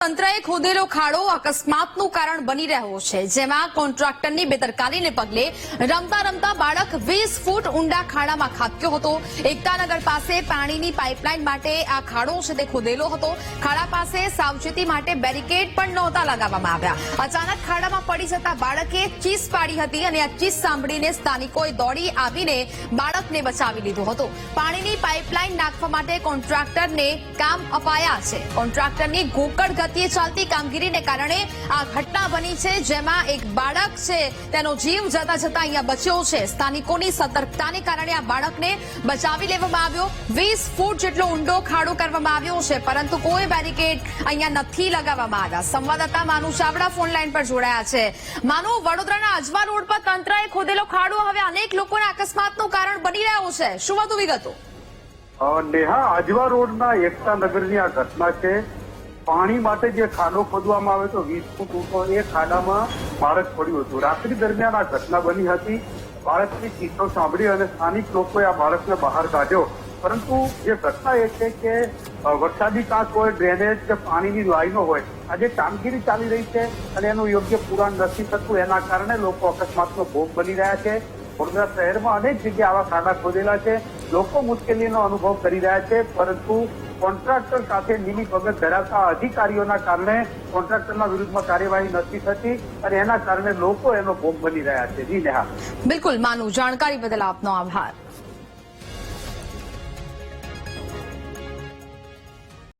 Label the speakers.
Speaker 1: તંત્રએ ખોદેલો ખાડો અકસ્માતનું કારણ બની રહ્યો છે, જેમાં કોન્ટ્રાક્ટરની બેદરકારીને પગલે રમતા રમતા બાળક વીસ ફૂટ ઊંડા ખાડામાં ખાબક્યો હતો. એકતાનગર પાસે પાણીની પાઇપલાઇન માટે આ ખાડો છે તે ખોદેલો હતો. ખાડા પાસે સાવચેતી માટે બેરિકેડ પણ નહોતા લગાવવામાં આવ્યા. અચાનક ખાડામાં પડી જતા બાળકે ચીસ પાડી હતી અને આ ચીસ સાંભળીને સ્થાનિકોએ દોડી આવીને બાળકને બચાવી લીધો હતો. પાણીની પાઇપલાઇન નાખવા માટે કોન્ટ્રાક્ટરને કામ અપાયા છે. કોન્ટ્રાક્ટરની ગોકળ ગતિએ ચાલતી કામગીરીને કારણે આ ઘટના બની છે, જેમાં એક બાળક છે, તેનો જીવ જતા જતા અહીંયા બચ્યો છે. સ્થાનિકોની સતર્કતાને કારણે આ બાળકને બચાવી લેવામાં આવ્યો. વીસ ફૂટ જેટલો ઊંડો ખાડો કરવામાં આવ્યો છે, પરંતુ કોઈ બેરિકેડ અહીંયા નથી લગાવવામાં આવ્યા. સંવાદદાતા માનુ ચાવડા ફોન લાઈન પર જોડાયા છે. માનુ, વડોદરાના અજવા રોડ પર તંત્રએ ખોદેલો ખાડો. હવે અનેક લોકોના અકસ્માતનું કારણ બની રહ્યો છે. શું વધુ વિગતો?
Speaker 2: નેહા આજવા રોડના એકતા નગરની આ ઘટના છે. પાણી માટે જે ખાડો ખોદવામાં આવે તો વીસ ફૂટ ઊંચો એ ખાડામાં બાળક પડ્યું હતું. રાત્રિ દરમિયાન આ ઘટના બની હતી. બાળકની ચીસો સાંભળી અને સ્થાનિક લોકોએ આ બાળકને બહાર કાઢ્યો. પરંતુ જે ઘટના એ છે કે વરસાદી કાંક હોય, ડ્રેનેજ કે પાણીની લાઈનો હોય, આજે કામગીરી ચાલી રહી છે અને એનું યોગ્ય પુરાણ નથી થતું. એના કારણે લોકો અકસ્માતનો ભોગ બની રહ્યા છે. વડોદરા શહેરમાં અનેક જગ્યાએ આવા ખાડા ખોદેલા છે. લોકો મુશ્કેલીનો અનુભવ કરી રહ્યા છે, પરંતુ કોન્ટ્રાક્ટર સાથે મિલી ભગત ધરાવતા અધિકારીઓના કારણે કોન્ટ્રાક્ટરના વિરુદ્ધમાં કાર્યવાહી નથી થતી અને એના કારણે લોકો એનો ભોગ બની રહ્યા છે. જી નેહા.
Speaker 1: બિલકુલ, માનું, જાણકારી બદલ આપનો આભાર.